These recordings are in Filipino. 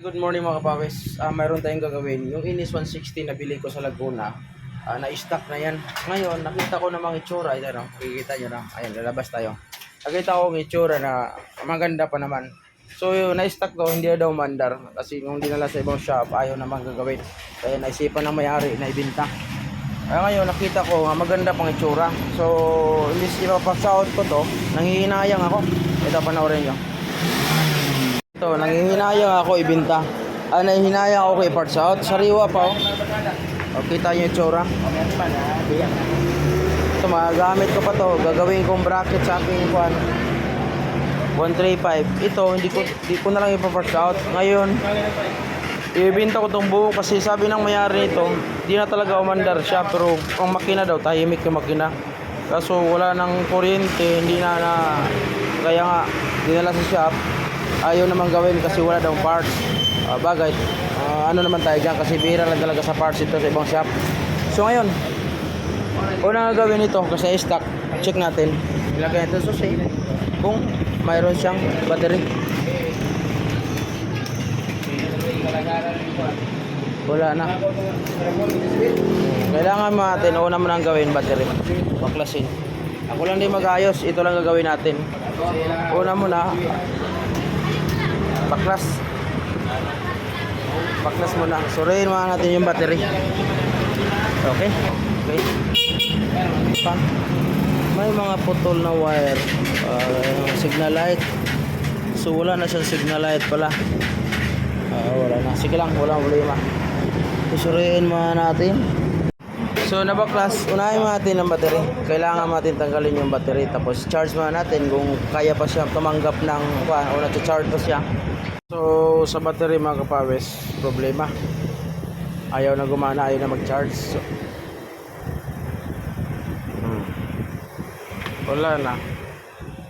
Good morning mga kapawis. Ah, mayroon tayong gagawin. Yung Inis 160 na bili ko sa Laguna, ah, na-stock na yan. Ngayon, nakita ko namang itsura. Ito, no? Makikita nyo na. Ayan, lalabas tayo. Nakita ko ang itsura na maganda pa naman. So, yung na-stock to, hindi daw mandar. Kasi nung dinala sa ibang shop, ayaw naman gagawin. Kaya naisipan ng may-ari na ibinta. Kaya ngayon, nakita ko nga maganda pang itsura. So, imbis ipapashout ko to, nangihinayang ako. Ito, panoorin nyo. Ito, nangihinayang ako ibinta. Ah, nangihinayang ako kay parts out. Sariwa pa, oh. O, kita nyo yung tsura. Ito, magagamit ko pa to. Gagawin kong bracket sa aking kwan. 135. Ito, hindi ko, hindi ko na lang ipa-parts out. Ngayon, ibinta ko tong buo kasi sabi ng mayari nito, di na talaga umandar siya. Pero ang makina daw, tahimik yung makina. Kaso wala nang kuryente, hindi na na... Kaya nga, dinala sa shop ayaw naman gawin kasi wala daw parts. Ah, bagay, ah, ano naman tayo dyan kasi bihira lang talaga sa parts ito sa ibang shop. So ngayon, unang gagawin ito kasi stock, check natin. Ilagay natin sa safe kung mayroon siyang battery. Wala na. Kailangan natin, una mo nang gawin battery. Baklasin. Ako lang din mag-ayos, ito lang gagawin natin. Una muna, baklas. Baklas muna. Suriin muna natin yung battery. Okay? Okay. Pa. May mga putol na wire. Uh, signal light. So wala na siyang signal light pala. Ah, wala na. Sige lang wala problema. Susuriin muna natin So nabaklas, unahin natin ang battery. Kailangan natin tanggalin yung battery tapos charge muna natin kung kaya pa siya tumanggap ng kuha o na-charge pa siya. So sa battery mga kapawis, problema. Ayaw na gumana, ayaw na mag-charge. So, hmm. Wala na.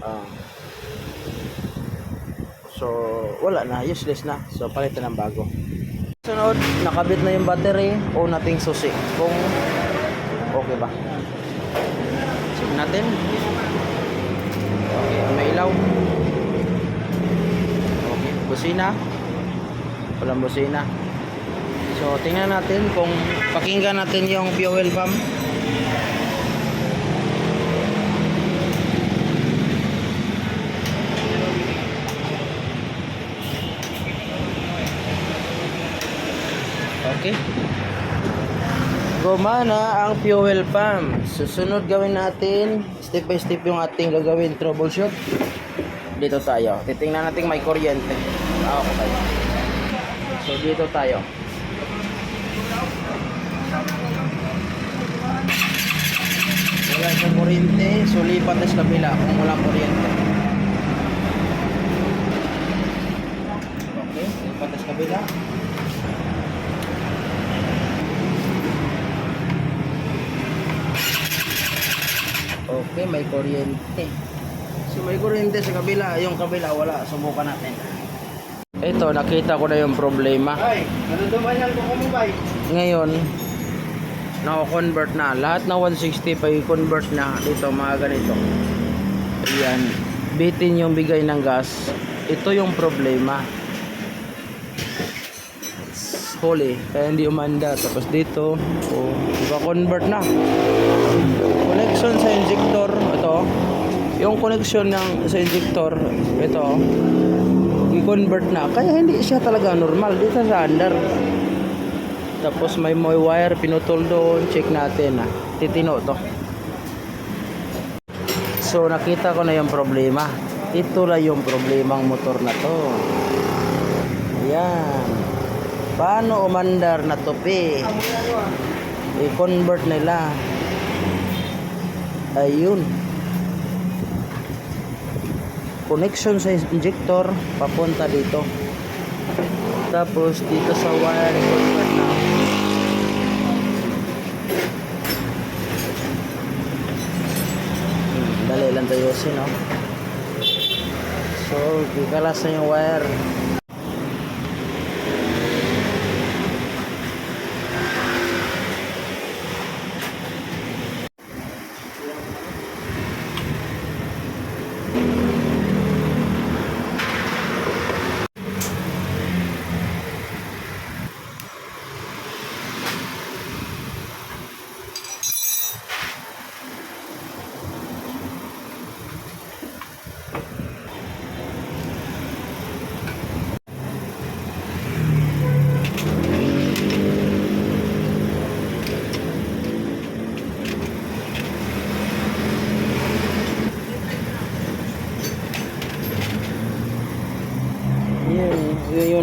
Ah. so wala na, useless na. So palitan ng bago. Sunod, nakabit na yung battery o nating susi. Kung okay ba. Check natin. Okay, may ilaw. Okay, busina. Walang busina. So, tingnan natin kung pakinggan natin yung fuel pump. Okay. Gumana ang fuel pump. Susunod gawin natin, step by step yung ating gagawin troubleshoot. Dito tayo. Titingnan natin may kuryente. Ah, okay. So dito tayo. Wala siyang kuryente, so lipat na sa kabila kung walang kuryente. Okay, lipat sa kabila. Okay, may kuryente. So may kuryente sa kabila, yung kabila wala. Subukan natin. Ito, nakita ko na yung problema. Ay, naduduman yan kung kumubay. Ngayon, na-convert na. Lahat na 160 pa i-convert na dito, mga ganito. Ayan. Bitin yung bigay ng gas. Ito yung problema. Huli. Kaya hindi umanda. Tapos dito, oh, iba-convert na. Connection sa injector. Ito. Yung connection ng sa injector. Ito. I-convert na. Kaya hindi siya talaga normal. Dito sa under. Tapos may may wire pinutol doon. Check natin ah. Titino to. So nakita ko na yung problema. Ito lang yung problemang motor na to. Ayan. Paano umandar na tupi? I-convert nila. Ayun. Connection sa injector papunta dito. Tapos dito sa wire convert na. Hmm, dali lang tayo no? So, kikalas na yung wire.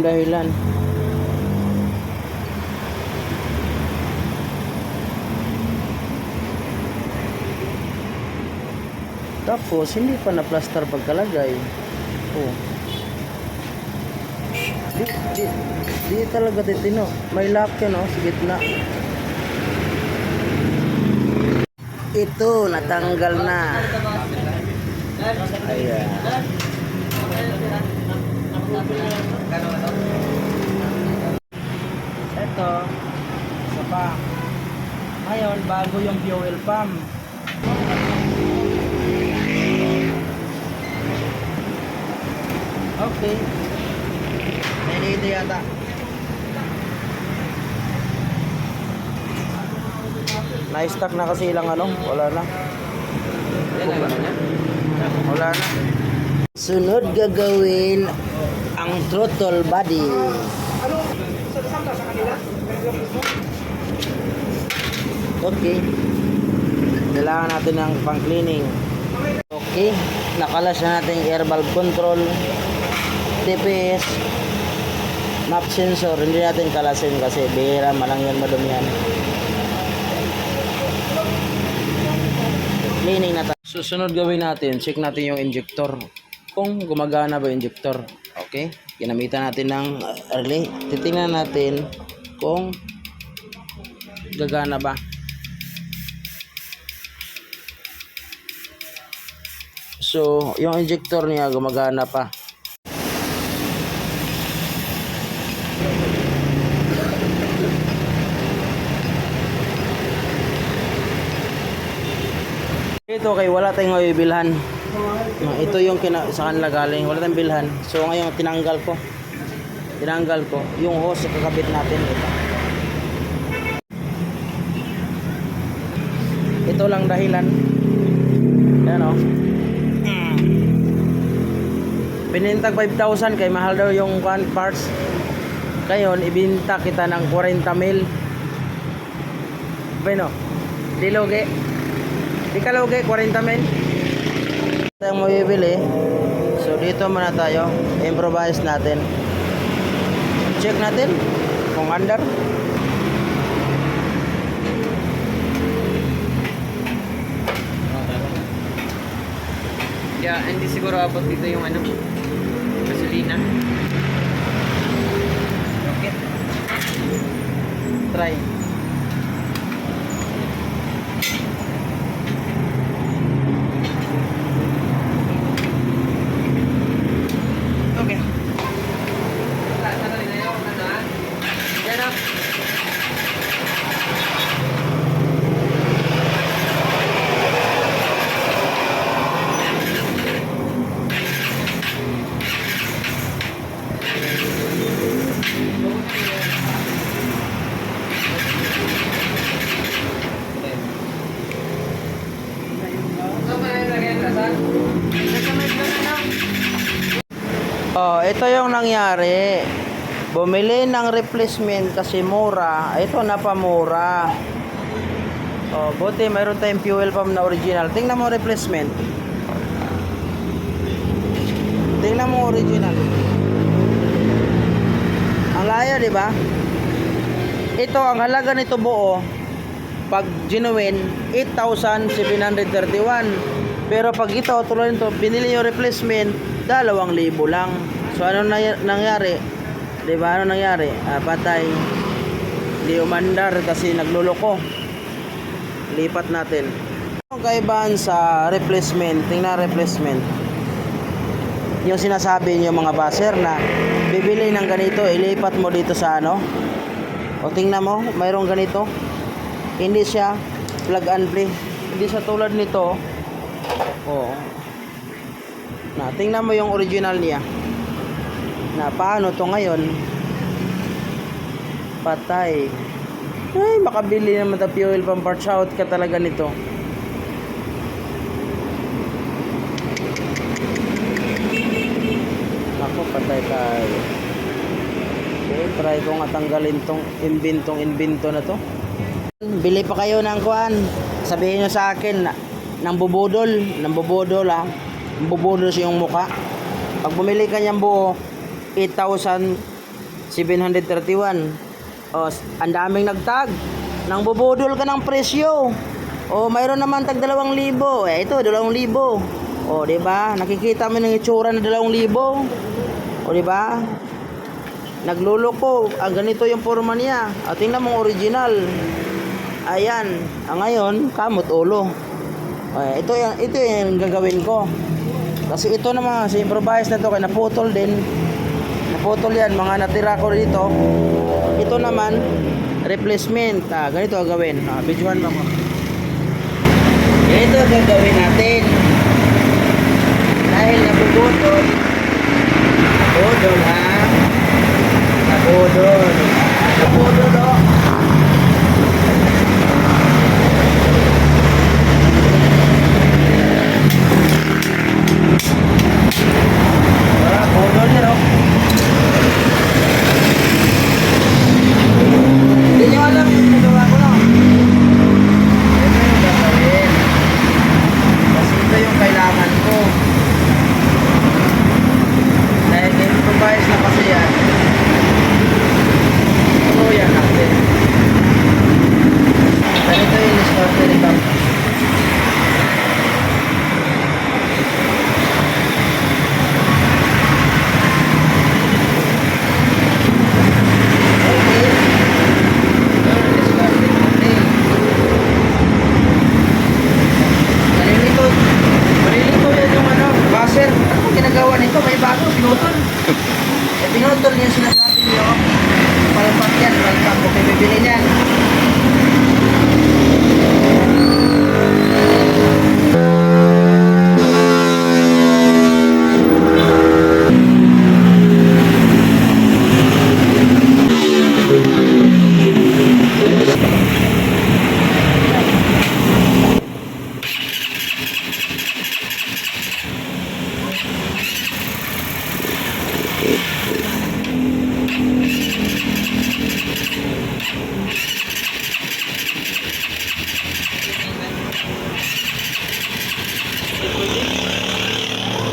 Dahilan. Tapos, hindi pa na-plaster pagkalagay. Oh. Di, di, di talaga titino. May lock yun, oh, sa gitna. Ito, natanggal na. Ayan. Ito, isa pa. Ngayon, bago yung fuel pump. Okay. Nandito yata. Na-stuck na kasi ilang ano, wala na. Wala na. Sunod gagawin ang throttle body. Okay. Kailangan natin ng pang cleaning. Okay. Nakalas na natin air valve control. TPS. Map sensor. Hindi natin kalasin kasi bihira malang yan madumi. Cleaning na tayo. Susunod gawin natin, check natin yung injector. Kung gumagana ba yung injector. Okay? Ginamitan natin ng relay. Titingnan natin kung gagana ba. So, yung injector niya gumagana pa. Ito kay wala tayong mabibilhan. Ah, Ito yung kina, sa kanila galing. Wala tayong bilhan. So ngayon tinanggal ko. Tinanggal ko. Yung hose kakabit natin. Ito. Ito lang dahilan. Yan o. Binintag 5,000 kay mahal daw yung parts. Ngayon, ibinta kita ng 40 mil. Bueno, diloge. Di ka lugi, 40 men. Ito yung mabibili. So dito muna tayo. Improvise natin. Check natin kung under. Kaya hindi siguro abot dito yung ano, gasolina. Rocket. Try. Okay. Yan na. Oh, ito yung nangyari. Bumili ng replacement kasi mura. Ito napamura. Oh, buti mayroon tayong fuel pump na original. Tingnan mo replacement. Tingnan mo original. Ang laya, di ba? Ito, ang halaga nito buo, pag genuine, 8,731. Pero pag ito, tulad nito, binili yung replacement, 2,000 lang. So, ano na, nangyari? Di ba? Ano nangyari? Ah, patay. Di umandar kasi nagluloko. Lipat natin. Ang kaibahan sa replacement, tingnan replacement. Yung sinasabi niyo mga baser na bibili ng ganito, ilipat mo dito sa ano, o tingnan mo, mayroong ganito. Hindi siya plug and play. Hindi siya tulad nito. Oh. Na, tingnan mo yung original niya. Na paano to ngayon? Patay. Ay, makabili naman ta fuel pump parts out ka talaga nito. Ako, patay tayo. Okay, try ko nga tanggalin tong imbintong imbento na to. Bili pa kayo ng kuan. Sabihin nyo sa akin na nang bubudol, nang bubudol. Nang bubudol sa yung muka. Pag bumili ka niyang buo, 8,000 731. O, ang daming nagtag. Nang bubudol ka ng presyo. O, mayroon naman tag 2,000. Eh, ito, 2,000. O, di ba? Nakikita mo ng itsura na 2,000. O, di ba? Nagluloko. Ang ganito yung forma niya. At tingnan mo original. Ayan. Ang ngayon, kamot ulo. Eh, ito yung ito yung gagawin ko. Kasi ito naman sa improvise na to kaya naputol din. Naputol yan mga natira ko dito. Ito naman replacement. Ah, ganito ang gawin. Ah, videohan mo ko. Ganito ang gagawin natin. Dahil napuputol. Naputol ha. Naputol. Naputol oh. Ah, putol yan oh. Hindi nyo alam yung nagawa ko na. Ito yung gagawin. Kasi ito yung kailangan ko. Dahil improvise na kasi yan. Tuloyan natin. Ganito yung starter ito. Malilito. Malilito yan yung ano, buzzer. Ano kung ginagawa nito? May bago, pinutol. eh, pinutol niya yung sinasabi niyo. Palpak yan, palpak. Kung may bibili niyan.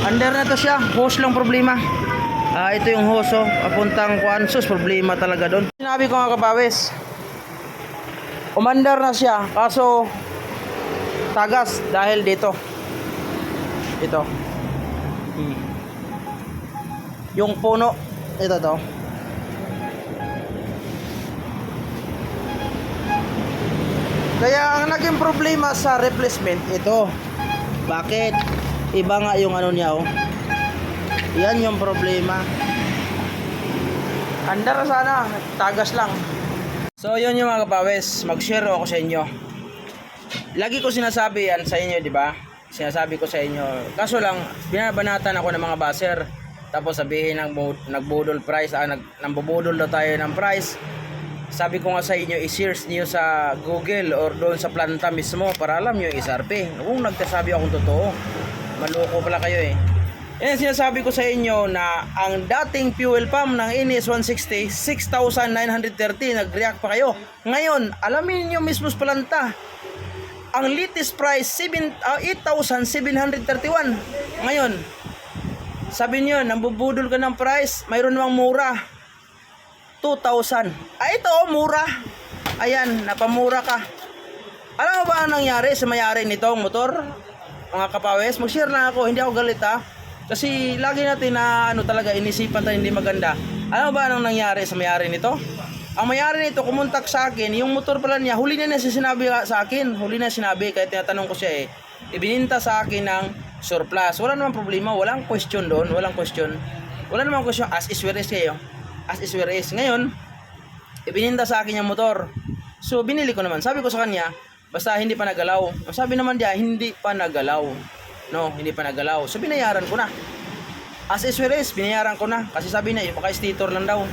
Under na to siya. Hose lang problema. Ah, ito yung hose oh. Papuntang Kwansos. Problema talaga doon. Sinabi ko nga kapawis. Umandar na siya. Kaso tagas dahil dito. Ito. Hmm. Yung puno. Ito to. Kaya ang naging problema sa replacement ito. Bakit? Iba nga yung ano niya oh. Yan yung problema. Andar na sana, tagas lang. So yun yung mga kapawes, mag-share ako sa inyo. Lagi ko sinasabi yan sa inyo, di ba? Sinasabi ko sa inyo. Kaso lang, binabanatan ako ng mga baser. Tapos sabihin ng bu- nagbudol price, ah, nag, nambubudol daw tayo ng price. Sabi ko nga sa inyo, i-search niyo sa Google or doon sa planta mismo para alam niyo yung SRP. Kung nagsasabi akong totoo, maloko pala kayo eh. Yan sinasabi ko sa inyo na ang dating fuel pump ng Inis 160, 6,930, nag-react pa kayo. Ngayon, alamin niyo mismo sa planta, ang latest price, 7, ah, 8,731. Ngayon, sabi niyo, nambubudol ka ng price, mayroon namang mura. 2,000. Ah, ito, oh, mura. Ayan, napamura ka. Alam mo ba ang nangyari sa mayari nitong motor? Mga kapawes, mag-share lang ako, hindi ako galit ha. Kasi lagi natin na ano talaga inisipan tayo hindi maganda. Mo ba anong nangyari sa mayari nito? Ang mayari nito kumontak sa akin, yung motor pala niya, huli na niya sinabi sa akin, huli na sinabi, kaya tinatanong ko siya eh, ibininta sa akin ng surplus. Wala namang problema, walang question doon, walang question. Wala namang question, as is where is kayo. As is where is. Ngayon, ibininta sa akin yung motor. So, binili ko naman. Sabi ko sa kanya, basta hindi pa nagalaw. Sabi naman niya, hindi pa nagalaw. No, hindi pa nagalaw. So, binayaran ko na. As is where is, binayaran ko na. Kasi sabi niya, yung paka-stator lang daw.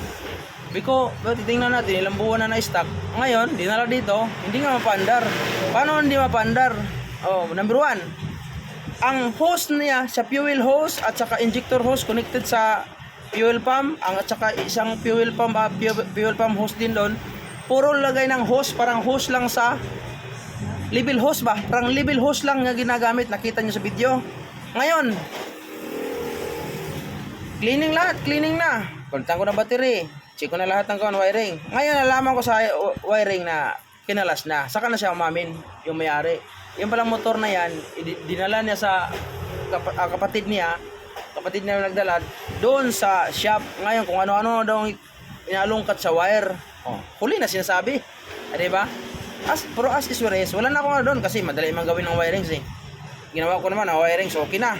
Sabi ko, well, titingnan natin, ilang buwan na na-stock. Ngayon, dinala dito, hindi nga mapandar. Paano hindi mapandar? Oh, number one, ang hose niya sa fuel hose at saka injector hose connected sa fuel pump ang at saka isang fuel pump ah, fuel, fuel pump hose din doon puro lagay ng hose parang hose lang sa level hose ba parang level hose lang nga ginagamit nakita nyo sa video ngayon cleaning lahat cleaning na palitan ko ng battery Check ko na lahat ng kuan wiring. Ngayon nalaman ko sa wiring na kinalas na. Saka na siya umamin yung mayari. Yung palang motor na yan, dinala niya sa kap- ah, kapatid niya, kapatid niya yung nagdala, doon sa shop. Ngayon kung ano-ano daw inalungkat sa wire. Oh, huli na sinasabi. Ah, di ba? As, pero as is where wala na ako nga doon kasi madali man gawin ng wirings eh. Ginawa ko naman ang wirings, okay na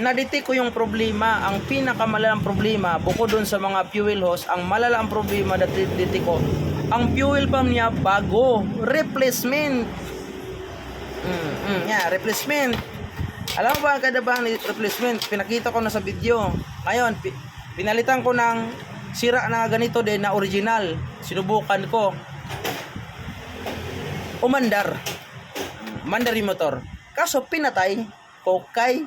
nadetect ko yung problema. Ang pinakamalalang problema, bukod dun sa mga fuel hose, ang malalang problema na detect ko, ang fuel pump niya bago. Replacement. Mm, mm, yeah, replacement. Alam mo ba ang kadabahan ni replacement? Pinakita ko na sa video. Ngayon, pi- pinalitan ko ng sira na ganito din na original. Sinubukan ko. Umandar. Umandar yung motor. Kaso pinatay ko kay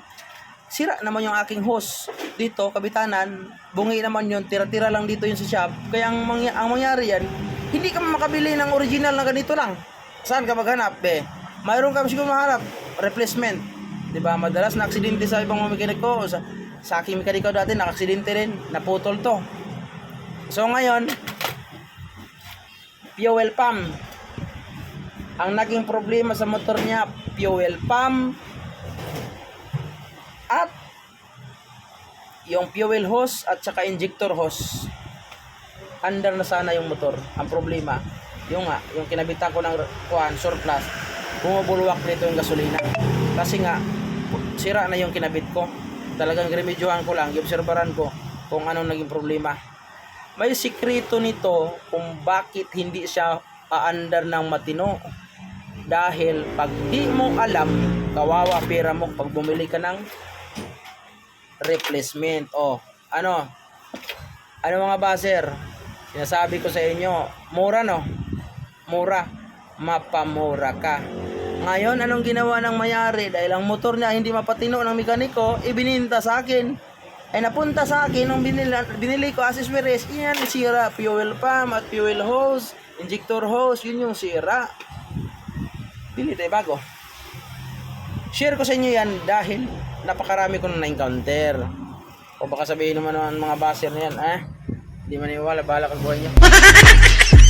sira naman yung aking hose dito kabitanan. Bungi naman yun tira-tira lang dito yung sa shop. Kaya ang, mangya- ang mangyari yan hindi ka makabili ng original na ganito lang. Saan ka maghanap be? Mayroon ka siguro mahanap replacement. Di ba? Madalas na aksidente sa ibang mga mekaniko. O sa, sa aking mekaniko dati nakaksidente rin. Naputol to. So ngayon fuel pump ang naging problema sa motor niya fuel pump. At yung fuel hose at saka injector hose. Under na sana yung motor. Ang problema yung nga yung kinabitan ko ng kuan surplus bumubulwak nito yung gasolina. Kasi nga sira na yung kinabit ko. Talagang remedyohan ko lang obserbaran ko kung anong naging problema. May sikreto nito kung bakit hindi siya aandar ng matino dahil pag di mo alam kawawa pera mo pag bumili ka ng replacement. O, ano? Ano mga baser? Sinasabi ko sa inyo, mura no? Mura. Mapamura ka. Ngayon, anong ginawa ng mayari? Dahil ang motor niya hindi mapatino ng mekaniko, ibininta sa akin. Ay napunta sa akin nung binili, binili ko Asis Perez, iyan sira. Fuel pump at fuel hose, injector hose, yun yung sira. Bili tayo bago. Share ko sa inyo yan dahil napakarami ko na na-encounter. O baka sabihin naman ng mga baser na yan, eh, hindi maniwala, bahala ka buhay niyo.